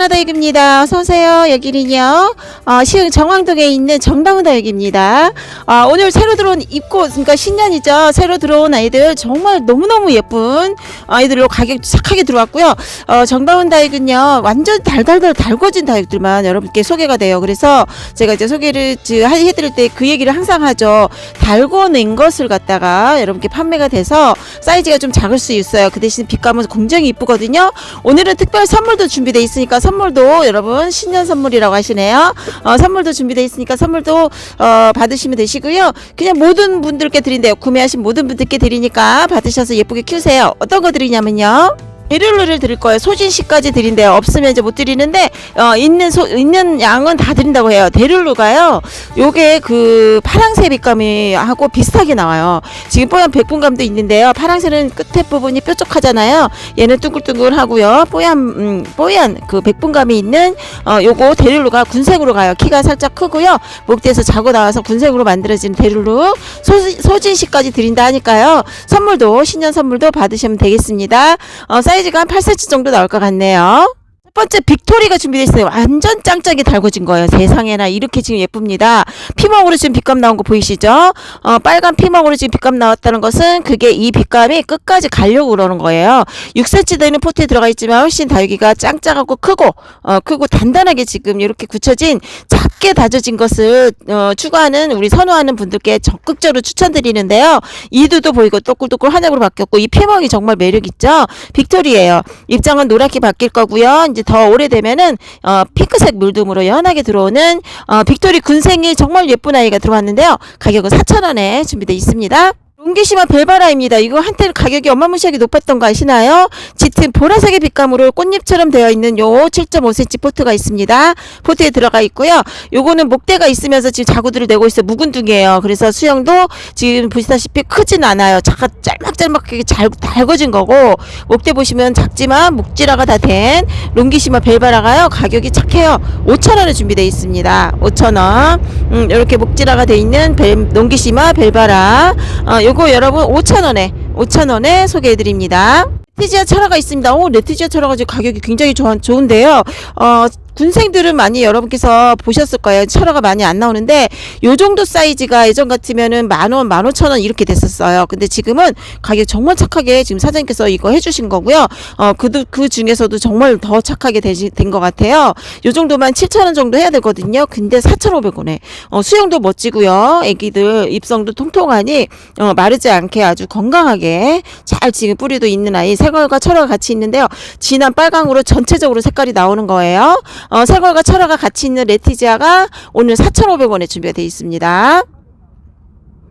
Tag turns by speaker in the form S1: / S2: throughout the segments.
S1: 안녕하세요. 행복한 꽃대나다육입니다. 어서 오세요. 여기는요, 어, 시흥 정왕동에 있는 정다운다육입니다. 어, 오늘 새로 들어온 입꽃, 그러니까 신년이죠. 새로 들어온 아이들 정말 너무너무 예쁜 아이들로 가격 착하게 들어왔고요. 어, 정다운다육은요, 완전 달달달 달궈진 다육들만 여러분께 소개가 돼요. 그래서 제가 이제 소개를 해드릴 때 그 얘기를 항상 하죠. 달궈낸 것을 갖다가 여러분께 판매가 돼서 사이즈가 좀 작을 수 있어요. 그 대신 빛감은 굉장히 이쁘거든요. 오늘은 특별 선물도 준비돼 있으니까 선물도 여러분 신년 선물이라고 하시네요. 어, 선물도 준비돼 있으니까 선물도 어, 받으시면 되시고요. 그냥 모든 분들께 드린대요. 구매하신 모든 분들께 드리니까 받으셔서 예쁘게 키우세요. 어떤 거 드리냐면요. 베를루를 드릴 거예요. 소진 씨까지 드린대요. 없으면 이제 못 드리는데 어, 있는 소, 있는 양은 다 드린다고 해요. 데룰루가요. 요게 그 파랑새 빛감이 하고 비슷하게 나와요. 지금 뽀얀 백분감도 있는데요. 파랑새는 끝에 부분이 뾰족하잖아요. 얘는 둥글둥글하고요. 뽀얀 음, 뽀얀 그 백분감이 있는 어, 요거 데룰루가 군색으로 가요. 키가 살짝 크고요. 목대에서 자고 나와서 군색으로 만들어진 데룰루 소, 소진 씨까지 드린다 하니까요. 선물도 신년 선물도 받으시면 되겠습니다. 어, 사이 즈가 한 8cm 정도 나올 것 같네요. 첫 번째 빅토리가 준비되어 있어요. 완전 짱짱이 달궈진 거예요. 세상에나 이렇게 지금 예쁩니다. 피멍으로 지금 빛감 나온 거 보이시죠? 어, 빨간 피멍으로 지금 빛감 나왔다는 것은 그게 이 빛감이 끝까지 가려고 그러는 거예요. 6cm 되는 포트에 들어가 있지만 훨씬 다육이가 짱짱하고 크고 어, 크고 단단하게 지금 이렇게 굳혀진 작게 다져진 것을 어, 추구하는 우리 선호하는 분들께 적극적으로 추천드리는데요. 이두도 보이고 또꿀또꿀 한약으로 바뀌었고 이 피멍이 정말 매력 있죠. 빅토리예요. 입장은 노랗게 바뀔 거고요. 이제 더 오래되면은 어, 핑크색 물둠으로 연하게 들어오는 어, 빅토리 군생이 정말 예쁜 아이가 들어왔는데요. 가격은 4,000원에 준비되어 있습니다. 롱기시마 벨바라입니다. 이거 한때 가격이 어마무시하게 높았던 거 아시나요? 짙은 보라색의 빛감으로 꽃잎처럼 되어 있는 요 7.5cm 포트가 있습니다. 포트에 들어가 있고요. 요거는 목대가 있으면서 지금 자구들을 내고 있어요. 묵은둥이에요. 그래서 수영도 지금 보시다시피 크진 않아요. 잠깐 짤막짤막하게 잘 달궈진 거고 목대 보시면 작지만 목질화가 다 된 롱기시마 벨바라가요. 가격이 착해요. 5,000원에 준비되어 있습니다. 5,000원. 음, 이렇게 목질화가 돼 있는 벨, 롱기시마 벨바라. 어, 요거 여러분 5,000원에 5,000원에 소개해 드립니다. 레티지아 철화가 있습니다. 오, 레티지아 철화가 지금 가격이 굉장히 좋, 좋은데요. 어, 군생들은 많이 여러분께서 보셨을 거예요. 철화가 많이 안 나오는데 요 정도 사이즈가 예전 같으면은 만 원, 만 오천 원 이렇게 됐었어요. 근데 지금은 가격 정말 착하게 지금 사장님께서 이거 해주신 거고요. 어, 그, 그 중에서도 정말 더 착하게 된 것 같아요. 요 정도만 7천 원 정도 해야 되거든요. 근데 4,500원에 어, 수영도 멋지고요. 애기들 입성도 통통하니 어, 마르지 않게 아주 건강하게 잘 지금 뿌리도 있는 아이 새걸과 철화가 같이 있는데요. 진한 빨강으로 전체적으로 색깔이 나오는 거예요. 어, 새걸과 철화가 같이 있는 레티지아가 오늘 4,500원에 준비가 되어 있습니다.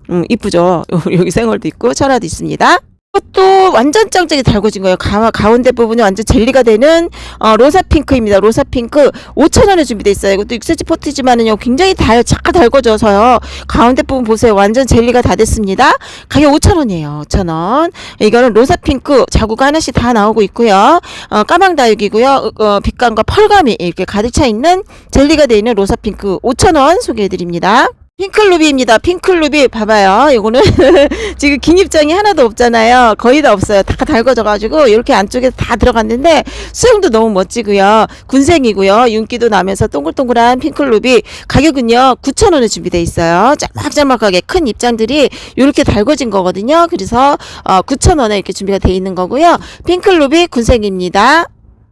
S1: 음, 이쁘죠? 여기 생얼도 있고 철화도 있습니다. 이것도 완전 짱짱이 달궈진 거예요. 가, 가운데 부분이 완전 젤리가 되는 어, 로사 핑크입니다. 로사 핑크 5,000원에 준비되어 있어요. 이것도 6cm 포트지만은요. 굉장히 달, 착 달궈져서요. 가운데 부분 보세요. 완전 젤리가 다 됐습니다. 가격 5,000원이에요. 5,000원. 이거는 로사 핑크 자구가 하나씩 다 나오고 있고요. 어, 까망 다육이고요. 어, 빛감과 펄감이 이렇게 가득 차 있는 젤리가 되어 있는 로사 핑크 5,000원 소개해 드립니다. 핑클루비입니다. 핑클루비 봐봐요. 요거는 지금 긴 입장이 하나도 없잖아요. 거의 다 없어요. 다 달궈져가지고 이렇게 안쪽에 다 들어갔는데 수영도 너무 멋지고요. 군생이고요. 윤기도 나면서 동글동글한 핑클루비 가격은요 9,000원에 준비돼 있어요. 짤막짤막하게 큰 입장들이 이렇게 달궈진 거거든요. 그래서 어, 9,000원에 이렇게 준비가 돼 있는 거고요. 핑클루비 군생입니다.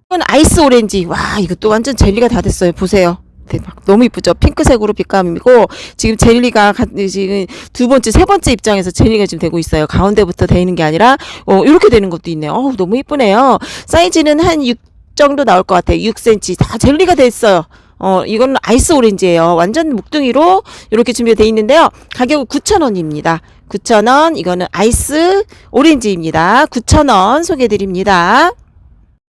S1: 이건 아이스 오렌지. 와 이것도 완전 젤리가 다 됐어요. 보세요. 대박. 너무 이쁘죠? 핑크색으로 빛감이고, 지금 젤리가, 가- 지금 두 번째, 세 번째 입장에서 젤리가 지금 되고 있어요. 가운데부터 되는 게 아니라, 어, 이렇게 되는 것도 있네요. 어우, 너무 이쁘네요. 사이즈는 한 6 정도 나올 것 같아요. 6cm. 다 젤리가 됐어요. 어, 이건 아이스 오렌지예요. 완전 묵둥이로 이렇게 준비가 돼 있는데요. 가격은 9,000원입니다. 9,000원. 이거는 아이스 오렌지입니다. 9,000원 소개해 드립니다.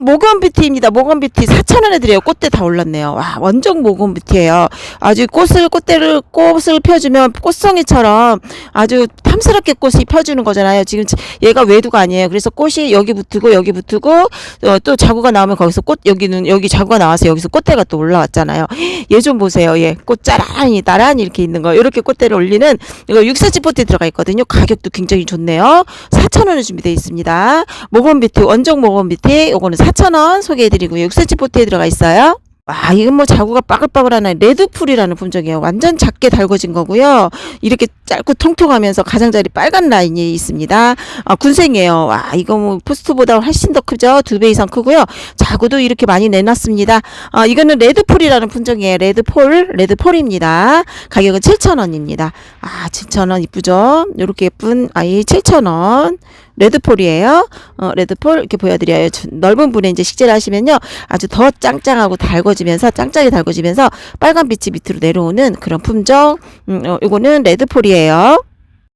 S1: 모건뷰티입니다. 모건뷰티 4,000원에 드려요. 꽃대 다 올랐네요. 와, 완전 모건뷰티예요. 아주 꽃을, 꽃대를, 꽃을 펴주면 꽃송이처럼 아주 탐스럽게 꽃이 펴주는 거잖아요. 지금 얘가 외두가 아니에요. 그래서 꽃이 여기 붙고, 여기 붙고, 어, 또 자구가 나오면 거기서 꽃, 여기는, 여기 자구가 나와서 여기서 꽃대가 또 올라왔잖아요. 얘 좀 보세요. 얘. 꽃 짜란히, 나란히 이렇게 있는 거. 이렇게 꽃대를 올리는, 이거 6cm 포트에 들어가 있거든요. 가격도 굉장히 좋네요. 4,000원에 준비되어 있습니다. 모건뷰티, 원종 모건뷰티, 요거는 4,000원 소개해드리고요. 6cm 포트에 들어가 있어요. 와, 이건 뭐 자구가 빠글빠글하네. 레드풀이라는 품종이에요. 완전 작게 달궈진 거고요. 이렇게 짧고 통통하면서 가장자리 빨간 라인이 있습니다. 아, 군생이에요. 와, 이거 뭐 포스트보다 훨씬 더 크죠? 두 배 이상 크고요. 자구도 이렇게 많이 내놨습니다. 아, 이거는 레드풀이라는 품종이에요. 레드폴, 레드폴입니다. 가격은 7,000원입니다. 아, 7,000원 이쁘죠? 요렇게 예쁜 아이 7,000원. 레드폴이에요. 어, 레드폴 이렇게 보여드려요. 저- 넓은 분에 이제 식재를 하시면요. 아주 더 짱짱하고 달궈지면서 짱짱이 달궈지면서 빨간 빛이 밑으로 내려오는 그런 품종. 음, 어, 이거는 레드폴이에요.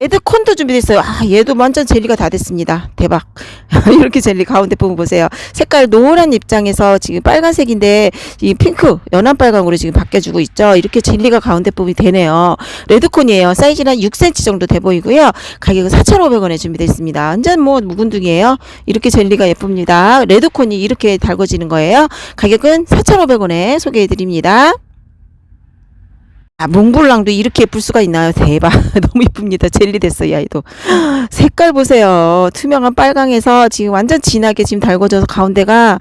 S1: 레드콘도 준비됐어요. 아, 얘도 완전 젤리가 다 됐습니다. 대박. 이렇게 젤리 가운데 부분 보세요. 색깔 노란 입장에서 지금 빨간색인데 이 핑크, 연한 빨강으로 지금 바뀌어주고 있죠. 이렇게 젤리가 가운데 부분이 되네요. 레드콘이에요. 사이즈는 6cm 정도 돼 보이고요. 가격은 4,500원에 준비되어 있습니다. 완전 뭐 묵은둥이에요. 이렇게 젤리가 예쁩니다. 레드콘이 이렇게 달궈지는 거예요. 가격은 4,500원에 소개해 드립니다. 아, 몽블랑도 이렇게 예쁠 수가 있나요? 대박. 너무 이쁩니다. 젤리 됐어, 이 아이도. 색깔 보세요. 투명한 빨강에서 지금 완전 진하게 지금 달궈져서 가운데가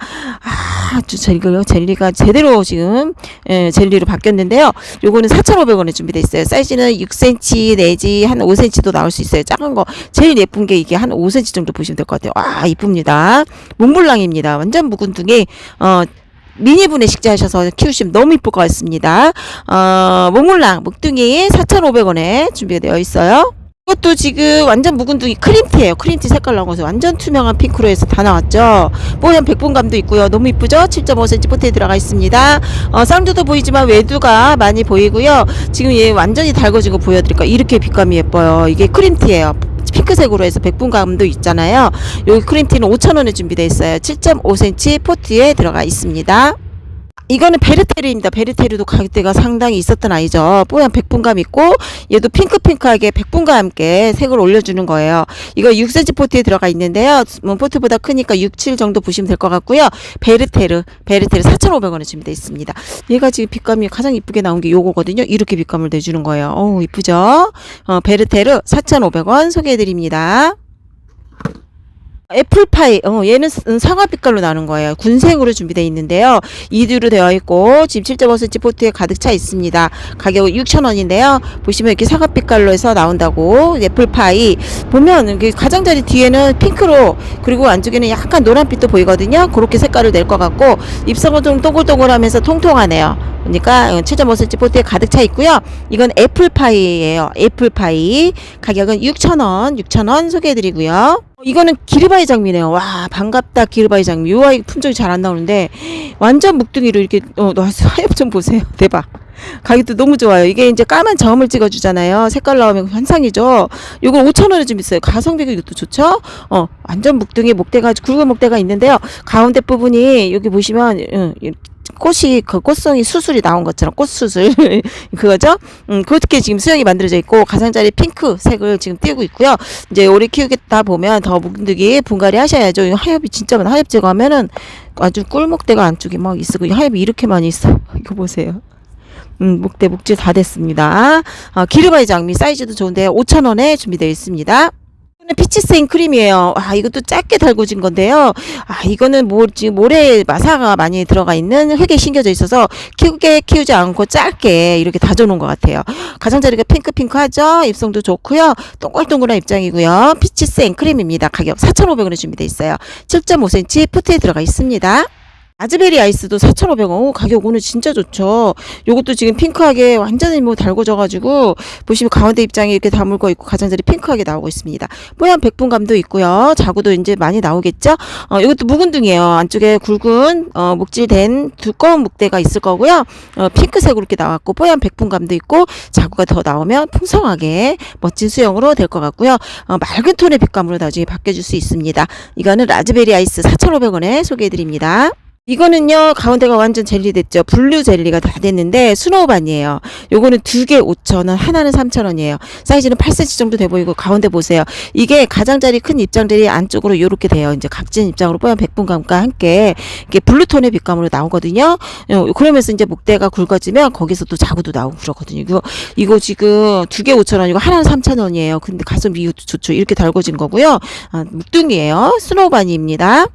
S1: 아주 젤리가, 젤리가 제대로 지금, 예, 젤리로 바뀌었는데요. 요거는 4,500원에 준비되어 있어요. 사이즈는 6cm 내지 한 5cm도 나올 수 있어요. 작은 거. 제일 예쁜 게 이게 한 5cm 정도 보시면 될 것 같아요. 와, 이쁩니다. 몽블랑입니다. 완전 묵은둥이, 어, 미니분에 식재 하셔서 키우시면 너무 이쁠 것 같습니다. 어, 몽물랑 묵둥이 4,500원에 준비가 되어 있어요. 이것도 지금 완전 묵은둥이 크림티예요. 크림티 색깔 나온 것은 완전 투명한 핑크로 해서 다 나왔죠. 뽀얀 백분감도 있고요. 너무 이쁘죠? 7.5cm 포트에 들어가 있습니다. 어, 사운드도 보이지만 외두가 많이 보이고요. 지금 얘 완전히 달궈진 거 보여드릴까? 이렇게 빛감이 예뻐요. 이게 크림티예요. 핑크색으로 해서 백분감도 있잖아요. 여기 크림티는 5,000원에 준비되어 있어요. 7.5cm 포트에 들어가 있습니다. 이거는 베르테르입니다. 베르테르도 가격대가 상당히 있었던 아이죠. 뽀얀 백분감 있고 얘도 핑크핑크하게 백분과 함께 색을 올려주는 거예요. 이거 6cm 포트에 들어가 있는데요. 뭐 포트보다 크니까 6, 7 정도 보시면 될 것 같고요. 베르테르, 베르테르 4,500원에 준비되어 있습니다. 얘가 지금 빛감이 가장 이쁘게 나온 게 요거거든요. 이렇게 빛감을 내주는 거예요. 어우 이쁘죠? 어, 베르테르 4,500원 소개해드립니다. 애플파이, 어, 얘는 스- 음, 사과 빛깔로 나는 거예요. 군생으로 준비되어 있는데요. 이두로 되어 있고, 지금 7.5cm 포트에 가득 차 있습니다. 가격은 6,000원인데요. 보시면 이렇게 사과 빛깔로 해서 나온다고, 애플파이. 보면, 이게 가장자리 뒤에는 핑크로, 그리고 안쪽에는 약간 노란빛도 보이거든요. 그렇게 색깔을 낼 것 같고, 입성은 좀 동글동글하면서 통통하네요. 그러니까 7.5cm 포트에 가득 차 있고요. 이건 애플파이예요. 애플파이. 가격은 6,000원, 6,000원 소개해드리고요. 어, 이거는 기르바이 장미네요. 와 반갑다 기르바이 장미. 요 아이 품종이 잘 안 나오는데 완전 묵둥이로 이렇게 어 나와서 하엽 좀 보세요. 대박. 가격도 너무 좋아요. 이게 이제 까만 점을 찍어주잖아요. 색깔 나오면 환상이죠. 요거 5,000원에 좀 있어요. 가성비가 이것도 좋죠? 어, 완전 묵둥이 목대가, 굵은 목대가 있는데요. 가운데 부분이 여기 보시면, 응, 이 꽃이, 그 꽃송이 수술이 나온 것처럼 꽃 수술. 그거죠? 음, 그렇게 지금 수영이 만들어져 있고, 가장자리 핑크 색을 지금 띄우고 있고요. 이제 오래 키우겠다 보면 더 묵은득이 분갈이 하셔야죠. 이 하엽이 진짜 많아. 하엽 제거하면은 아주 꿀목대가 안쪽에 막이 하엽이 이렇게 많이 있어. 이거 보세요. 음, 목대 목질 다 됐습니다. 어, 기르바이 장미 사이즈도 좋은데 5,000원에 준비되어 있습니다. 이거는 피치세인 크림이에요. 아, 이것도 짧게 달궈진 건데요. 아, 이거는 뭐, 지금 모래 마사가 많이 들어가 있는 흙에 심겨져 있어서 키우게 키우지 않고 짧게 이렇게 다져놓은 것 같아요. 가장자리가 핑크핑크하죠? 입성도 좋고요. 동글동글한 입장이고요. 피치세인 크림입니다. 가격 4,500원에 준비되어 있어요. 7.5cm 포트에 들어가 있습니다. 아즈베리 아이스도 4,500원. 오, 가격 오늘 진짜 좋죠. 요것도 지금 핑크하게 완전히 뭐 달궈져가지고 보시면 가운데 입장에 이렇게 다물고 있고 가장자리 핑크하게 나오고 있습니다. 뽀얀 백분감도 있고요. 자구도 이제 많이 나오겠죠. 어, 이것도 묵은둥이에요. 안쪽에 굵은 어, 목질된 두꺼운 목대가 있을 거고요. 어, 핑크색으로 이렇게 나왔고 뽀얀 백분감도 있고 자구가 더 나오면 풍성하게 멋진 수영으로 될 것 같고요. 어, 맑은 톤의 빛감으로 나중에 바뀌어줄 수 있습니다. 이거는 라즈베리 아이스 4,500원에 소개해드립니다. 이거는요 가운데가 완전 젤리 됐죠? 블루 젤리가 다 됐는데 스노우반이에요. 요거는 두 개 5,000원 하나는 3,000원이에요. 사이즈는 8cm 정도 돼 보이고 가운데 보세요. 이게 가장자리 큰 입장들이 안쪽으로 요렇게 돼요. 이제 각진 입장으로 뽀얀 백분감과 함께 이게 블루톤의 빛감으로 나오거든요. 어, 그러면서 이제 목대가 굵어지면 거기서 또 자구도 나오고 그러거든요. 이거 이거 지금 두 개 5,000원이고 하나는 3,000원이에요. 근데 가성비 이것도 좋죠 이렇게 달궈진 거고요. 아, 묵둥이에요. 스노우반입니다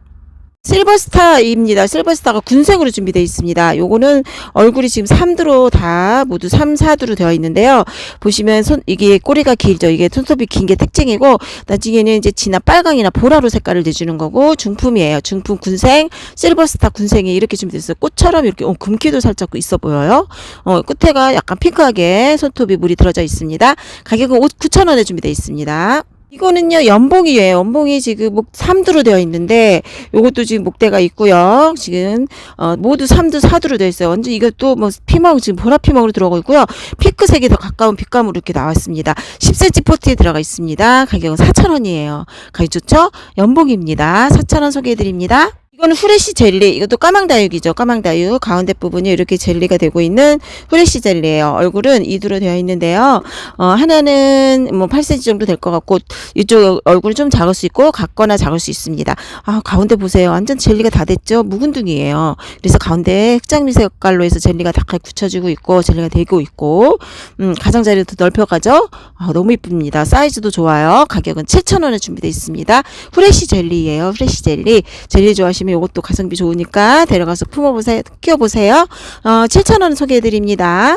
S1: 실버스타입니다. 실버스타가 군색으로 준비되어 있습니다. 요거는 얼굴이 지금 3두로 다 모두 3, 4두로 되어 있는데요. 보시면 손 이게 꼬리가 길죠. 이게 손톱이 긴 게 특징이고 나중에는 이제 진한 빨강이나 보라로 색깔을 내주는 거고 중품이에요. 중품 군생 실버스타 군생이 이렇게 준비되어 있어요. 꽃처럼 이렇게 어, 금기도 살짝 있어 보여요. 어, 끝에가 약간 핑크하게 손톱이 물이 들어져 있습니다. 가격은 9,000원에 준비되어 있습니다. 이거는요 연봉이에요. 연봉이 지금 목 3두로 되어 있는데 요것도 지금 목대가 있고요. 지금 어, 모두 3두 4두로 되어 있어요. 완전 이것도 뭐 피망 지금 보라 피망으로 들어가고 있고요. 핑크색이 더 가까운 빛감으로 이렇게 나왔습니다. 10cm 포트에 들어가 있습니다. 가격은 4,000원이에요. 가격 좋죠? 연봉입니다. 4,000원 소개해 드립니다. 이거는 후레쉬 젤리. 이것도 까망다육이죠. 까망다육. 가운데 부분이 이렇게 젤리가 되고 있는 후레쉬 젤리예요. 얼굴은 2두로 되어 있는데요. 어, 하나는 뭐 8cm 정도 될 것 같고 이쪽 얼굴이 좀 작을 수 있고 같거나 작을 수 있습니다. 아, 가운데 보세요. 완전 젤리가 다 됐죠. 묵은둥이에요. 그래서 가운데 흑장미 색깔로 해서 젤리가 다 굳혀지고 있고 젤리가 되고 있고 음, 가장자리를 더 넓혀가죠. 아, 너무 이쁩니다. 사이즈도 좋아요. 가격은 7,000원에 준비되어 있습니다. 후레쉬 젤리예요. 후레쉬 젤리. 젤리 좋아하시면 이것도 가성비 좋으니까 데려가서 품어보세요. 키워보세요. 어, 7,000원 소개해드립니다.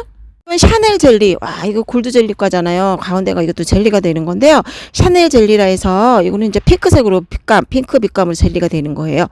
S1: 샤넬 젤리. 와, 이거 골드 젤리 과잖아요. 가운데가 이것도 젤리가 되는 건데요. 샤넬 젤리라 해서 이거는 이제 핑크색으로 빛감, 핑크 빛감으로 젤리가 되는 거예요.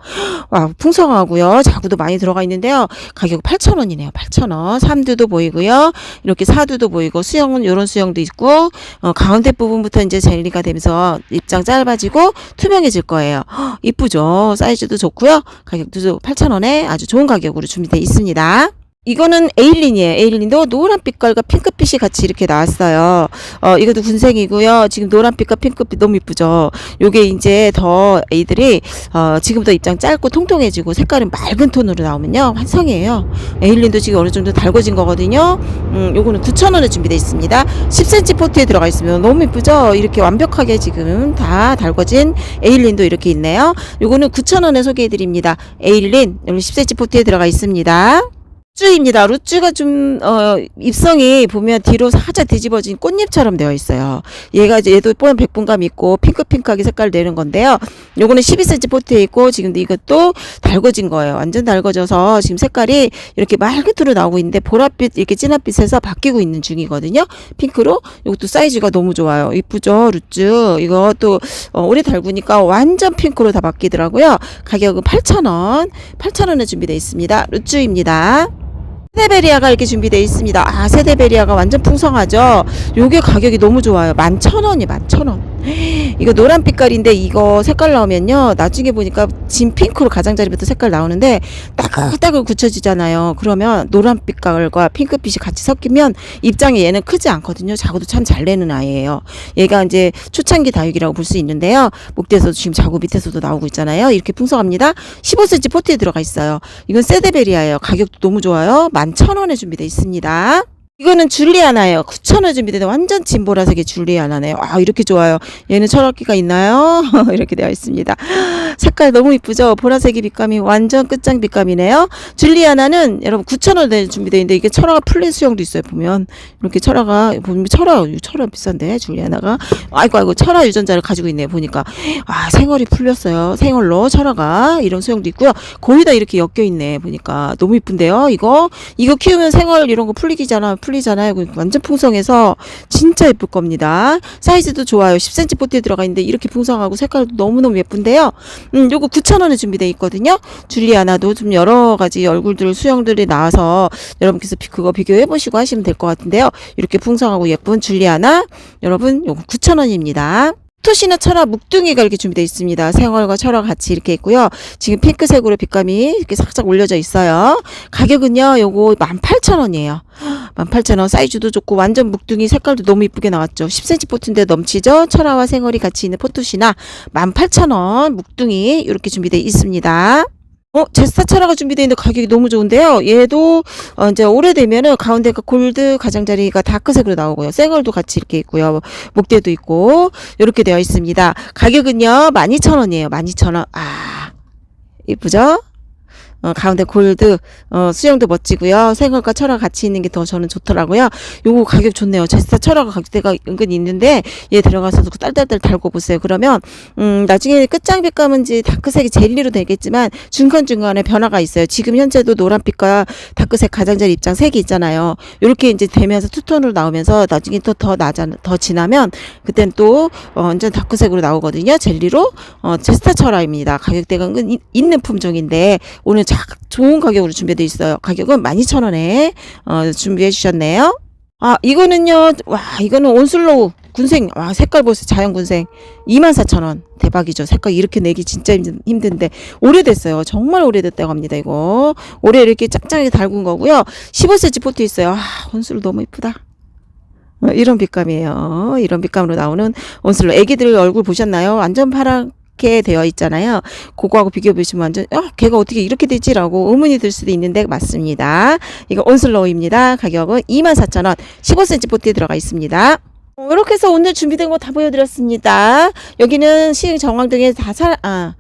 S1: 와, 풍성하고요. 자구도 많이 들어가 있는데요. 가격 8,000원이네요. 8,000원. 3두도 보이고요. 이렇게 4두도 보이고 수영은 이런 수영도 있고 어, 가운데 부분부터 이제 젤리가 되면서 입장 짧아지고 투명해질 거예요. 헉, 이쁘죠. 사이즈도 좋고요. 가격도 8,000원에 아주 좋은 가격으로 준비되어 있습니다. 이거는 에일린이에요. 에일린도 노란 빛깔과 핑크빛이 같이 이렇게 나왔어요. 어, 이것도 군생이고요. 지금 노란 빛과 핑크빛 너무 이쁘죠. 요게 이제 더 애들이 어, 지금부터 입장 짧고 통통해지고 색깔은 맑은 톤으로 나오면요. 환상이에요. 에일린도 지금 어느 정도 달궈진 거거든요. 음, 요거는 9,000원에 준비되어 있습니다. 10cm 포트에 들어가 있으면 너무 이쁘죠? 이렇게 완벽하게 지금 다 달궈진 에일린도 이렇게 있네요. 요거는 9,000원에 소개해 드립니다. 에일린 여기 10cm 포트에 들어가 있습니다. 루쭈입니다. 루쭈가 좀, 어, 입성이 보면 뒤로 살짝 뒤집어진 꽃잎처럼 되어 있어요. 얘가 얘도 뽀얀 백분감 있고 핑크핑크하게 색깔 내는 건데요. 요거는 12cm 포트에 있고 지금도 이것도 달궈진 거예요. 완전 달궈져서 지금 색깔이 이렇게 맑은으로 나오고 있는데 보랏빛 이렇게 진한빛에서 바뀌고 있는 중이거든요. 핑크로. 이것도 사이즈가 너무 좋아요. 이쁘죠? 루쭈. 이거 또, 어, 오래 달구니까 완전 핑크로 다 바뀌더라고요. 가격은 8,000원. 8,000원에 준비되어 있습니다. 루쭈입니다. 세데베리아가 이렇게 준비되어 있습니다. 아, 세데베리아가 완전 풍성하죠? 요게 가격이 너무 좋아요. 11,000원이 11,000원. 이거 노란 빛깔인데 이거 색깔 나오면요. 나중에 보니까 진 핑크로 가장자리부터 색깔 나오는데 따글따글 굳혀지잖아요. 그러면 노란 빛깔과 핑크빛이 같이 섞이면 입장이 얘는 크지 않거든요. 자구도 참 잘 내는 아이예요. 얘가 이제 초창기 다육이라고 볼 수 있는데요. 목대에서도 지금 자구 밑에서도 나오고 있잖아요. 이렇게 풍성합니다. 15cm 포트에 들어가 있어요. 이건 세데베리아예요. 가격도 너무 좋아요. 11,000원에 준비되어 있습니다. 이거는 줄리아나예요. 9,000원 준비되는 완전 진보라색의 줄리아나네요. 아, 이렇게 좋아요. 얘는 철학기가 있나요? 이렇게 되어 있습니다. 색깔 너무 이쁘죠? 보라색의 빛감이 완전 끝장 빛감이네요. 줄리아나는 여러분 9,000원에 준비되어 있는데 이게 철화가 풀린 수영도 있어요. 보면 이렇게 철화가 보면 철화 철화 비싼데 줄리아나가 아이고 아이고 철화 유전자를 가지고 있네요. 보니까 아 생얼이 풀렸어요. 생얼로 철화가 이런 수영도 있고요. 거의 다 이렇게 엮여 있네. 보니까 너무 이쁜데요. 이거 이거 키우면 생얼 이런 거 풀리기잖아. 풀리잖아요. 그 완전 풍성해서 진짜 예쁠 겁니다. 사이즈도 좋아요. 10cm 포트에 들어가 있는데 이렇게 풍성하고 색깔도 너무너무 예쁜데요. 음, 요거 9,000원에 준비되어 있거든요. 줄리아나도 좀 여러 가지 얼굴들 수영들이 나와서 여러분께서 비- 그거 비교해 보시고 하시면 될 것 같은데요. 이렇게 풍성하고 예쁜 줄리아나 여러분 요거 9,000원입니다. 토시나 철화 묵둥이가 이렇게 준비되어 있습니다. 생얼과 철화가 같이 이렇게 있고요. 지금 핑크색으로 빛감이 이렇게 살짝 올려져 있어요. 가격은요, 요거 18,000원이에요. 18,000원 사이즈도 좋고 완전 묵둥이 색깔도 너무 이쁘게 나왔죠. 10cm 포트인데 넘치죠. 철화와 생얼이 같이 있는 포토시나 18,000원 묵둥이 이렇게 준비되어 있습니다. 어, 제스타 철화가 준비되어 있는데 가격이 너무 좋은데요. 얘도 어, 이제 오래되면은 가운데가 골드 가장자리가 다크색으로 나오고요. 생얼도 같이 이렇게 있고요. 목대도 있고 이렇게 되어 있습니다. 가격은요 12,000원이에요. 12,000원. 아 이쁘죠? 어, 어, 가운데 골드 어, 수영도 멋지고요. 생얼과 철화 같이 있는 게 더 저는 좋더라고요. 요거 가격 좋네요. 제스타 철화가 가격대가 은근히 있는데 얘 들어가서 딸딸딸 달고 보세요. 그러면 음, 나중에 끝장 빛 감은지 다크색이 젤리로 되겠지만 중간중간에 변화가 있어요. 지금 현재도 노란빛과 다크색 가장자리 입장 색이 있잖아요. 요렇게 이제 되면서 투톤으로 나오면서 나중에 또더 나자 더 지나면 그땐 또 어, 완전 다크색으로 나오거든요. 젤리로 어, 제스타 철화입니다. 가격대가 은근 이- 있는 품종인데 오늘 자, 좋은 가격으로 준비되어 있어요. 가격은 12,000원에 어, 준비해 주셨네요. 아 이거는요. 와 이거는 온슬로우 군생 와 색깔 보세요. 자연 군생 24,000원 대박이죠. 색깔 이렇게 내기 진짜 힘든, 힘든데 오래됐어요. 정말 오래됐다고 합니다. 이거 올해 이렇게 짝짝하게 달군 거고요. 15cm 포트 있어요. 아 온슬로 너무 이쁘다. 어, 이런 빛감이에요. 이런 빛감으로 나오는 온슬로. 애기들 얼굴 보셨나요? 완전 파 랗게 되어 있잖아요. 그거하고 비교해 보시면 완전 어, 걔가 어떻게 이렇게 되지라고 의문이 들 수도 있는데 맞습니다. 이거 온슬로우입니다. 가격은 24,000원. 15cm 포트에 들어가 있습니다. 어, 이렇게 해서 오늘 준비된 거 다 보여드렸습니다. 여기는 시흥 정왕동에 다 살, 아,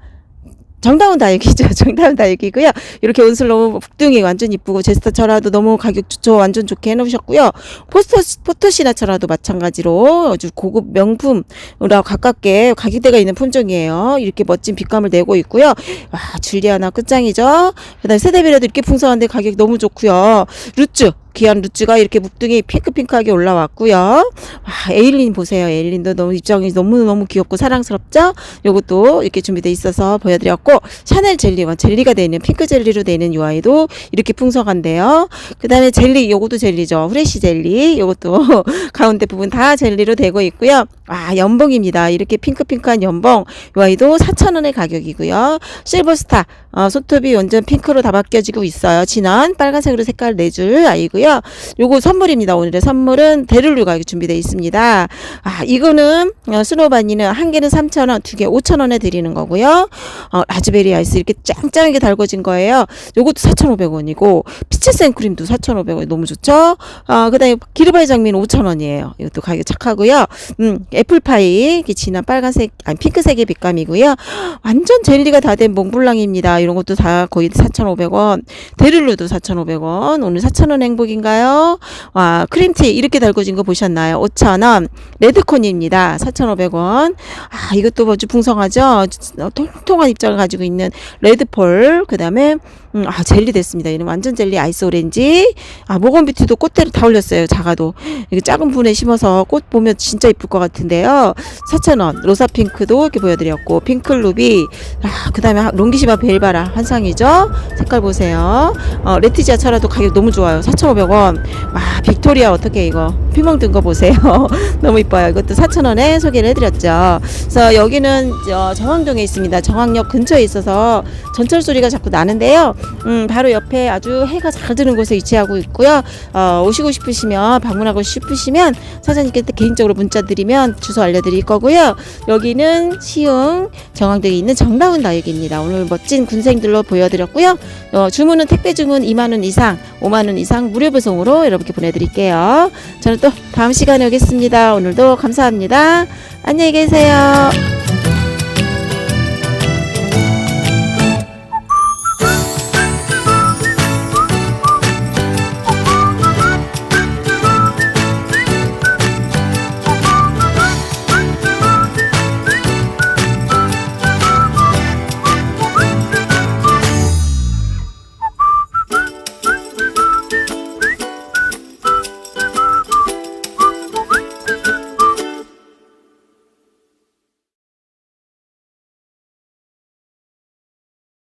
S1: 정다운 다육이죠. 정다운 다육이고요. 이렇게 온슬로우 북등이 완전 이쁘고 제스터철화도 너무 가격 좋죠. 완전 좋게 해놓으셨고요. 포스터 포토시나철화도 마찬가지로 아주 고급 명품으로 가깝게 가격대가 있는 품종이에요. 이렇게 멋진 빛감을 내고 있고요. 와 줄리아나 끝장이죠. 그다음에 세대별에도 이렇게 풍성한데 가격 너무 좋고요. 루츠 귀한 루츠가 이렇게 묵둥이 핑크핑크하게 올라왔고요. 와, 에일린 보세요. 에일린도 너무 입장이 너무너무 귀엽고 사랑스럽죠? 요것도 이렇게 준비돼 있어서 보여드렸고, 샤넬 젤리와 젤리가 되는 핑크 젤리로 되는 이 아이도 이렇게 풍성한데요. 그 다음에 젤리, 요것도 젤리죠. 후레쉬 젤리. 요것도 가운데 부분 다 젤리로 되고 있고요. 아, 연봉입니다. 이렇게 핑크핑크한 연봉. 이 아이도 4,000원의 가격이고요. 실버스타, 어, 손톱이 완전 핑크로 다 바뀌어지고 있어요. 진한 빨간색으로 색깔 내줄 아이고요. 요거 선물입니다. 오늘의 선물은 데를루가 준비되어 있습니다. 아, 이거는 어, 스노바니는 한 개는 3,000원, 두 개 5,000원에 드리는 거고요. 어, 라즈베리 아이스 이렇게 짱짱하게 달궈진 거예요. 요것도 4,500원이고 피치 생크림도 4,500원 너무 좋죠? 어, 그다음에 기르바이 장미는 5,000원이에요. 이것도 가격 착하고요. 음, 애플파이 이렇게 진한 빨간색 아니 핑크색의 빛감이고요. 완전 젤리가 다 된 몽블랑입니다. 이런 것도 다 거의 4,500원. 데를루도 4,500원. 오늘 4,000원 행복인 가요? 와, 크림티 이렇게 달궈진 거 보셨나요? 5,000원. 레드콘입니다. 4,500원. 아, 이것도 아주 풍성하죠? 어, 통통한 입장을 가지고 있는 레드폴. 그 다음에, 음, 아, 젤리 됐습니다. 얘는 완전 젤리 아이스 오렌지. 아, 모건비트도 꽃대로 다 올렸어요. 작아도. 이거 작은 분에 심어서 꽃 보면 진짜 이쁠 것 같은데요. 4,000원. 로사 핑크도 이렇게 보여드렸고, 핑클루비. 아, 그 다음에 롱기시바 벨바라. 환상이죠? 색깔 보세요. 어, 레티지아 차라도 가격 너무 좋아요. 4,500원. 와, 빅토리아 어떻게 이거. 피멍 든 거 보세요. 너무 이뻐요. 이것도 4,000원에 소개를 해드렸죠. 그래서 여기는 저 정왕동에 있습니다. 정왕역 근처에 있어서 전철 소리가 자꾸 나는데요. 음, 바로 옆에 아주 해가 잘 드는 곳에 위치하고 있고요. 어, 오시고 싶으시면 방문하고 싶으시면 사장님께 개인적으로 문자 드리면 주소 알려드릴 거고요. 여기는 시흥 정왕동에 있는 정다운 다육입니다. 오늘 멋진 군생들로 보여드렸고요. 어, 주문은 택배 주문 2만 원 이상, 5만 원 이상 무료 배송으로 여러분께 보내드릴게요. 저는 또 다음 시간에 오겠습니다. 오늘도 감사합니다. 안녕히 계세요.